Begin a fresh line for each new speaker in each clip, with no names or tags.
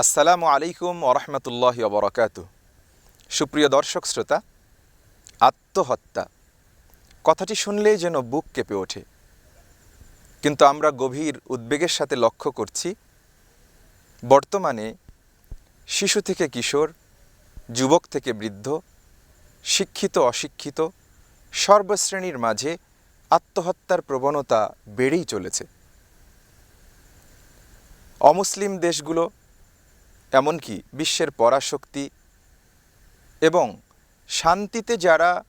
আসসালামু আলাইকুম ওরহমতুল্লাহ বরকাত সুপ্রিয় দর্শক শ্রোতা, আত্মহত্যা। কথাটি শুনলেই যেন বুক কেঁপে ওঠে। কিন্তু আমরা গভীর উদ্বেগের সাথে লক্ষ্য করছি, বর্তমানে শিশু থেকে কিশোর, যুবক থেকে বৃদ্ধ, শিক্ষিত, অশিক্ষিত, সর্বশ্রেণীর মাঝে আত্মহত্যার প্রবণতা বেড়েই চলেছে। অমুসলিম দেশগুলো এমনকি বিশ্বের পরাশক্তি এবং শান্তিতে যারা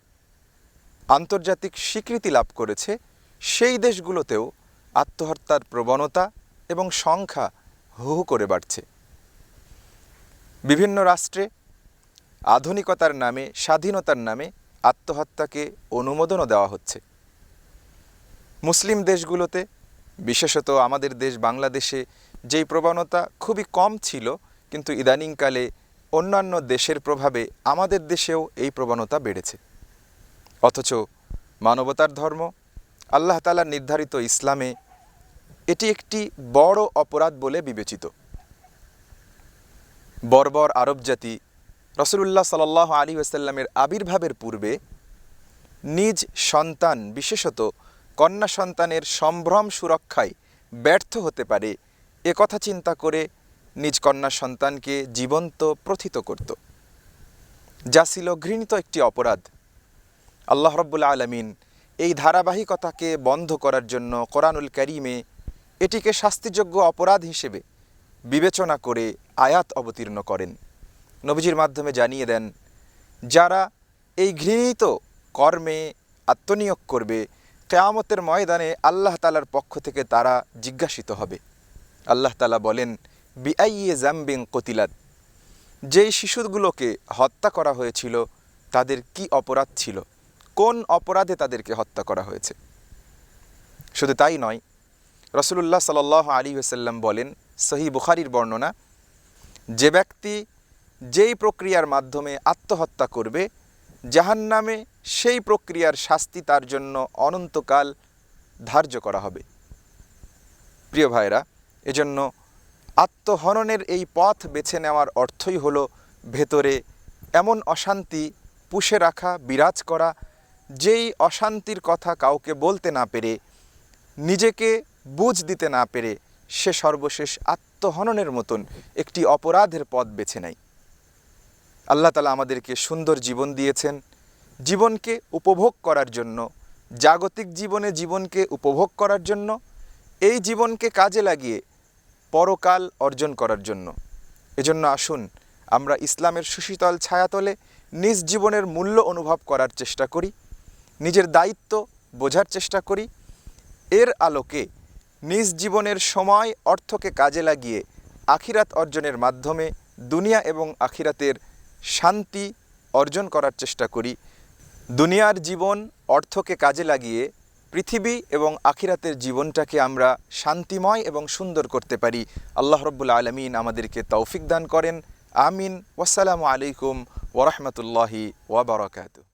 আন্তর্জাতিক স্বীকৃতি লাভ করেছে, সেই দেশগুলোতেও আত্মহত্যার প্রবণতা এবং সংখ্যা হু করে বাড়ছে। বিভিন্ন রাষ্ট্রে আধুনিকতার নামে, স্বাধীনতার নামে আত্মহত্যাকে অনুমোদনও দেওয়া হচ্ছে। মুসলিম দেশগুলোতে, বিশেষত আমাদের দেশ বাংলাদেশে, যেই প্রবণতা খুবই কম ছিল কিন্তু ইদানিংকালে অন্যান্য দেশের প্রভাবে আমাদের দেশেও এই প্রবণতা বেড়েছে। অথচ মানবতার ধর্ম, আল্লাহ তালার নির্ধারিত ইসলামে এটি একটি বড় অপরাধ বলে বিবেচিত। বর্বর আরব জাতি রসুল্লাহ সাল আলী ওসাল্লামের আবির্ভাবের পূর্বে নিজ সন্তান, বিশেষত কন্যা সন্তানের সম্ভ্রম সুরক্ষায় ব্যর্থ হতে পারে এ কথা চিন্তা করে নিজ কন্যা সন্তানকে জীবন্ত প্রথিত করত। যা ছিল ঘৃণিত একটি অপরাধ। আল্লাহ রব্বুল আলমিন এই ধারাবাহিকতাকে বন্ধ করার জন্য কোরআনুল করিমে এটিকে শাস্তিযোগ্য অপরাধ হিসেবে বিবেচনা করে আয়াত অবতীর্ণ করেন। নবীজির মাধ্যমে জানিয়ে দেন, যারা এই ঘৃণিত কর্মে আত্মনিয়োগ করবে, কেয়ামতের ময়দানে আল্লাহ তালার পক্ষ থেকে তারা জিজ্ঞাসিত হবে। আল্লাহ তালা বলেন বিআইয়ে জাম্বিং কতিলাদ যেই শিশুগুলোকে হত্যা করা হয়েছিল, তাদের কি অপরাধ ছিল? কোন অপরাধে তাদেরকে হত্যা করা হয়েছে? শুধু তাই নয়, রসুলুল্লাহ সাল আলী ওসাল্লাম বলেন সহি বুখারির বর্ণনা, যে ব্যক্তি যেই প্রক্রিয়ার মাধ্যমে আত্মহত্যা করবে জাহান নামে সেই প্রক্রিয়ার শাস্তি তার জন্য অনন্তকাল ধার্য করা হবে। প্রিয় ভাইরা এজন্য আত্মহননের এই পথ বেছে নেওয়ার অর্থই হলো ভেতরে এমন অশান্তি পুষে রাখা, বিরাজ করা, যেই অশান্তির কথা কাউকে বলতে না পেরে, নিজেকে বুঝ দিতে না পেরে সে সর্বশেষ আত্মহননের মতন একটি অপরাধের পথ বেছে নেয়। আল্লাহ তালা আমাদেরকে সুন্দর জীবন দিয়েছেন। জীবনকে উপভোগ করার জন্য, জাগতিক জীবনে জীবনকে উপভোগ করার জন্য, এই জীবনকে কাজে লাগিয়ে পরকাল অর্জন করার জন্য। এজন্য আসুন, আমরা ইসলামের সুশীতল ছায়াতলে নিজ জীবনের মূল্য অনুভব করার চেষ্টা করি, নিজের দায়িত্ব বোঝার চেষ্টা করি, এর আলোকে নিজ জীবনের সময় অর্থকে কাজে লাগিয়ে আখিরাত অর্জনের মাধ্যমে দুনিয়া এবং আখিরাতের শান্তি অর্জন করার চেষ্টা করি। দুনিয়ার জীবন অর্থকে কাজে লাগিয়ে পৃথিবী এবং আখিরাতের জীবনটাকে আমরা শান্তিময় এবং সুন্দর করতে পারি। আল্লাহ রব্বুল আলমিন আমাদেরকে তৌফিক দান করেন। আমিন। ওয়াসালামু আলাইকুম ওরহমতুল্লাহি ওয়াবারকাতু